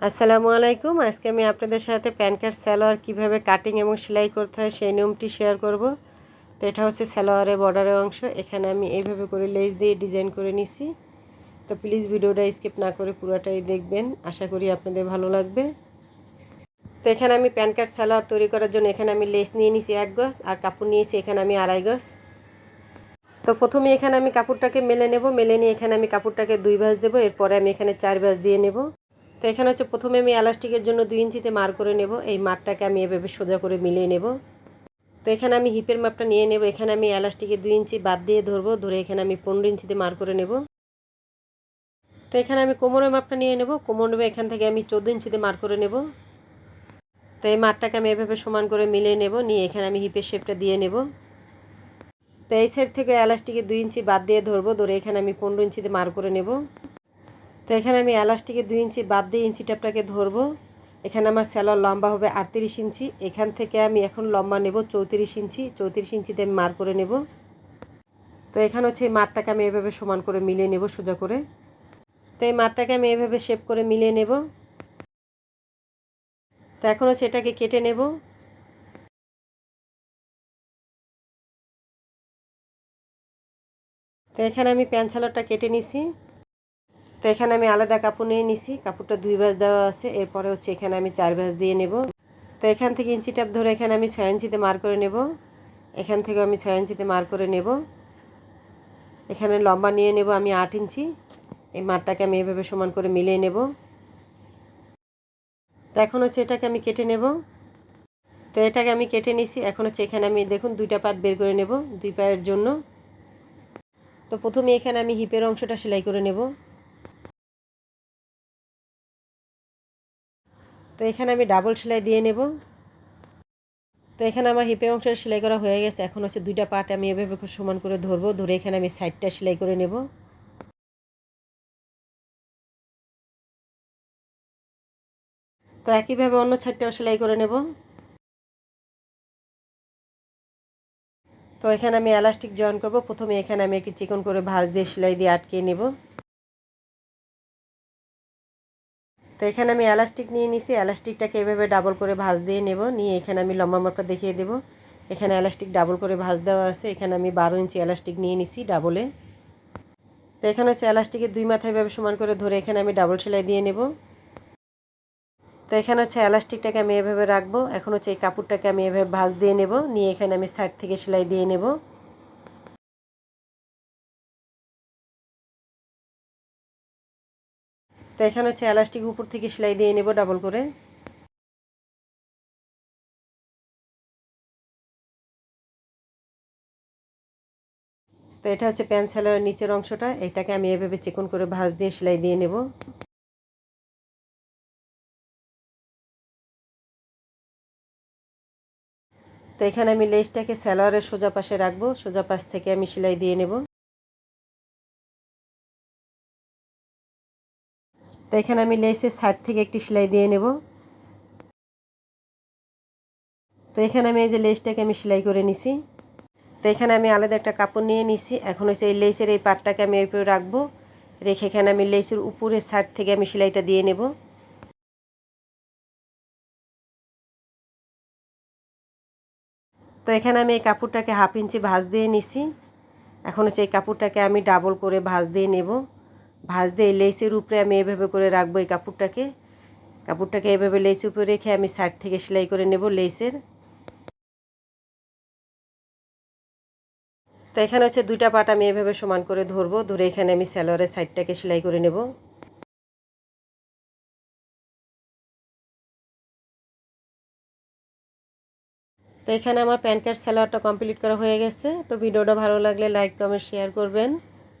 আসসালামু আলাইকুম। আজকে আমি আপনাদের সাথে প্যান কার্ড, সালোয়ার কীভাবে কাটিং এবং সেলাই করতে হয় সেই নিয়মটি শেয়ার করব। তো এটা হচ্ছে সালোয়ারের বর্ডারের অংশ। এখানে আমি এইভাবে করে লেস দিয়ে ডিজাইন করে নিছি। তো প্লিজ ভিডিওটা স্কিপ না করে পুরোটাই দেখবেন। আশা করি আপনাদের ভালো লাগবে। তো এখানে আমি প্যান কার্ড, সালোয়ার তৈরি করার জন্য এখানে আমি লেস নিয়ে নিছি এক গজ আর কাপড় নিয়েছি এখানে আমি আড়াই গজ। তো প্রথমে এখানে আমি কাপড়টাকে মেলে নেব। মেলে নিয়ে এখানে আমি কাপড়টাকে দুই ভাঁজ দেবো। এরপরে আমি এখানে চার ভাঁজ দিয়ে নেব। তো এখানে হচ্ছে প্রথমে আমি এলাস্টিকের জন্য দুই ইঞ্চিতে মার করে নেব। এই মারটাকে আমি এভাবে সোজা করে মিলিয়ে নেব। তো এখানে আমি হিপের মাপটা নিয়ে নেব। এখানে আমি এলাস্টিকে দুই ইঞ্চি বাদ দিয়ে ধরবো। ধরে এখানে আমি পনেরো ইঞ্চিতে মার করে নেব। তো এখানে আমি কোমরের মাপটা নিয়ে নেব। কোমর নেবে, এখান থেকে আমি চোদ্দ ইঞ্চিতে মার করে নেব। তো এই মারটাকে আমি এভাবে সমান করে মিলিয়ে নেব। নিয়ে এখানে আমি হিপের শেপটা দিয়ে নেব। তো এই সাইড থেকে এলাস্টিকে দুই ইঞ্চি বাদ দিয়ে ধরবো। ধরে এখানে আমি পনেরো ইঞ্চিতে মার করে নেব। তো এখানে আমি এলাস্টিকে দুই ইঞ্চি বাদ দিয়ে ইঞ্চি টাপটাকে ধরবো। এখানে আমার স্যালোয়ার লম্বা হবে আটত্রিশ ইঞ্চি। এখান থেকে আমি এখন লম্বা নেব চৌত্রিশ ইঞ্চি। চৌত্রিশ ইঞ্চিতে আমি মার করে নেব। তো এখানে হচ্ছে এই মারটাকে আমি এভাবে সমান করে মিলিয়ে নেব সোজা করে। তো এই মারটাকে আমি এভাবে শেপ করে মিলিয়ে নেব। তো এখন হচ্ছে এটাকে কেটে নেব। তো এখানে আমি প্যান্ট ছালারটা কেটে নিছি। তো এখানে আমি আলাদা কাপড় নিয়ে নিছি, কাপড়টা দুই ভাঁজ দেওয়া আছে, এরপরে হচ্ছে এখানে আমি চার ভাঁজ দিয়ে নেব। তো এখান থেকে ইঞ্চি টাপ ধরে এখানে আমি ছয় ইঞ্চিতে মার করে নেব। এখান থেকে আমি ছয় ইঞ্চিতে মার করে নেব। এখানে লম্বা নিয়ে নেব আমি আট ইঞ্চি। এই মারটাকে আমি এভাবে সমান করে মিলিয়ে নেব। তো এখন হচ্ছে এটাকে আমি কেটে নেব। তো এটাকে আমি কেটে নিছি, এখন হচ্ছে এখানে আমি দেখুন দুইটা পার্ট বের করে নেব দুই পায়ের জন্য। তো প্রথমে এখানে আমি হিপের অংশটা সেলাই করে নেব। তো এখানে আমি ডাবল সেলাই দিয়ে নেব। তো এখানে আমার হিপের অংশ সেলাই করা হয়ে গেছে। এখন হচ্ছে দুইটা পার্ট আমি এভাবে সমান করে ধরবো। ধরে এখানে আমি সাইডটা সেলাই করে নেব। তো একইভাবে অন্য সাইডটাও সেলাই করে নেব। তো এখানে আমি এলাস্টিক জয়েন করব। প্রথমে এখানে আমি একটি চিকন করে ভাঁজ দিয়ে সেলাই দিয়ে আটকে নেব। তো এখানে আমি এলাস্টিক নিয়ে নিছি, এলাস্টিকটাকে এভাবে ডাবল করে ভাঁজ দিয়ে নেব। নিয়ে এখানে আমি লম্বা মাপটা দেখিয়ে দেব। এখানে এলাস্টিক ডাবল করে ভাঁজ দেওয়া আছে। এখানে আমি বারো ইঞ্চি এলাস্টিক নিয়ে নিছি ডাবলে। তো এখানে হচ্ছে এলাস্টিকের দুই মাথায় এভাবে সমান করে ধরে এখানে আমি ডাবল সেলাই দিয়ে নেব। তো এখানে হচ্ছে এলাস্টিকটাকে আমি এভাবে রাখব। এখন হচ্ছে এই কাপড়টাকে আমি এভাবে ভাঁজ দিয়ে নেব। নিয়ে এখানে আমি সাইড থেকে সেলাই দিয়ে নেব। তো এখানে হচ্ছে এলাস্টিক উপর থেকে সেলাই দিয়ে নেব ডাবল করে। তো এটা হচ্ছে প্যান্ট সেলার নিচের অংশটা, এটাকে আমি এভাবে চিকন করে ভাঁজ দিয়ে সেলাই দিয়ে নেব। তো এখানে আমি লেসটাকে স্যালোয়ারের সোজা পাশে রাখব, সোজা পাশ থেকে আমি সেলাই দিয়ে নেব। তো এখানে আমি লেসের সাইড থেকে একটি সেলাই দিয়ে নেব। তো এখানে আমি এই যে লেসটাকে আমি সেলাই করে নিছি। তো এখানে আমি আলাদা একটা কাপড় নিয়ে নিছি। এখন হচ্ছে এই লেসের এই পাটটাকে আমি এইভাবে রাখব। রেখে এখানে আমি লেসের উপরের সাইড থেকে আমি সেলাইটা দিয়ে নেব। তো এখানে আমি এই কাপড়টাকে হাফ ইঞ্চি ভাঁজ দিয়ে নিছি। এখন হচ্ছে এই কাপড়টাকে আমি ডাবল করে ভাঁজ দিয়ে নেব। ভাঁজ দিয়ে লেসের উপরে আমি এভাবে করে রাখব এই কাপড়টাকে। কাপড়টাকে এভাবে লেস উপরে রেখে আমি সাইড থেকে সেলাই করে নেব লেসের। তো এখানে হচ্ছে দুইটা পাট আমি এভাবে সমান করে ধরবো, ধরে এখানে আমি স্যালোয়ারের সাইডটাকে সেলাই করে নেব। তো এখানে আমার প্যান কার্ড স্যালোয়ারটা কমপ্লিট করা হয়ে গেছে। তো ভিডিওটা ভালো লাগলে লাইক, কমেন্ট, শেয়ার করবেন।